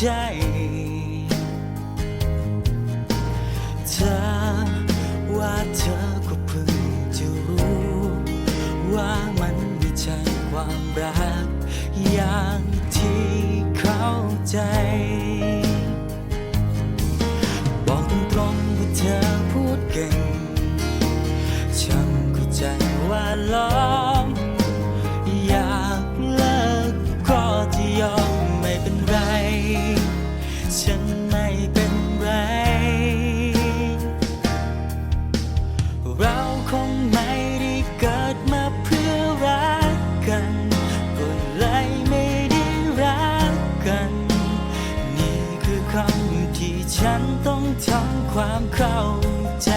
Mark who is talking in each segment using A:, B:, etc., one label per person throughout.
A: ใจ เธอว่าเธอก็เพิ่งจะรู้ ว่ามันไม่ใช่ความรัก อย่างที่เข้าใจ ฉันไม่เป็นไร เราคงไม่ได้เกิดมาเพื่อรักกันก็เลยไม่ได้รักกัน นี่คือคำที่ฉันต้องทำความเข้าใจ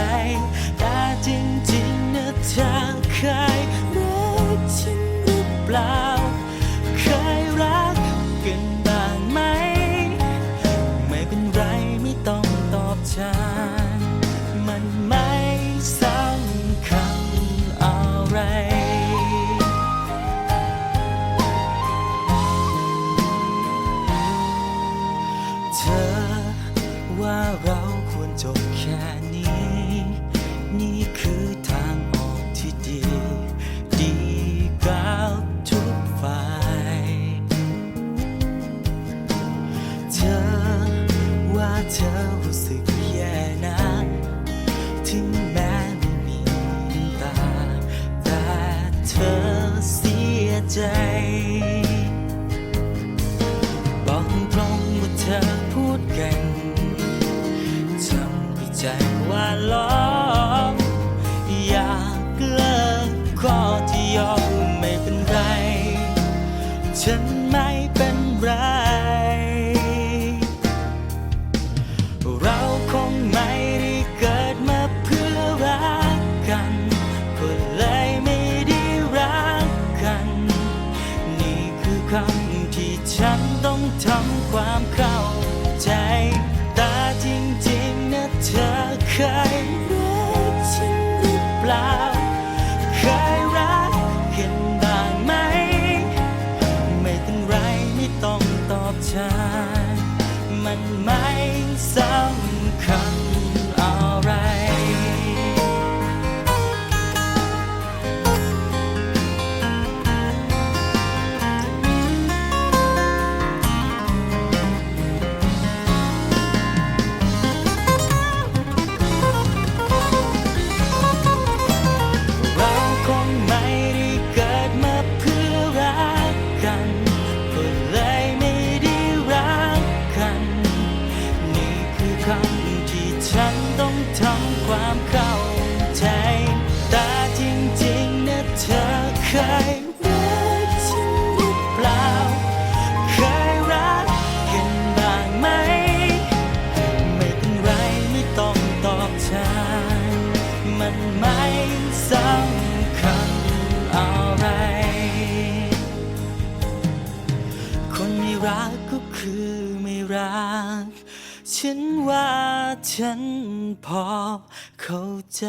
A: แต่จริงๆนะเธอเคยรักฉันหรือเปล่า ว่าเราควรจบแค่นี้ นี่คือทางออกที่ดี ดีกับทุกฝ่าย เธอว่าเธอรู้สึกแย่นะถึงแม้ไม่มีน้ำตา แต่เธอเสียใจ ใจว่าล้องอยากเลิกก็ที่ยอมไม่เป็นไร ฉันไม่เป็นไร เราคงไม่ได้เกิดมาเพื่อรักกันก็เลยไม่ได้รักกัน นี่คือคำที่ฉันต้องทำความเข้า มันไม่สำคัญ คือคำที่ฉันต้องทำความเข้าใจต่จริงๆนะเธอเคยรักฉันหรือเปล่า เคยรักกันบ้างไหม ไม่เป็นไรไม่ต้องตอบฉันมันไม่สำคัญอะไร คนไม่รักก็คือไม่รัก ฉันว่าฉันพอเข้าใจ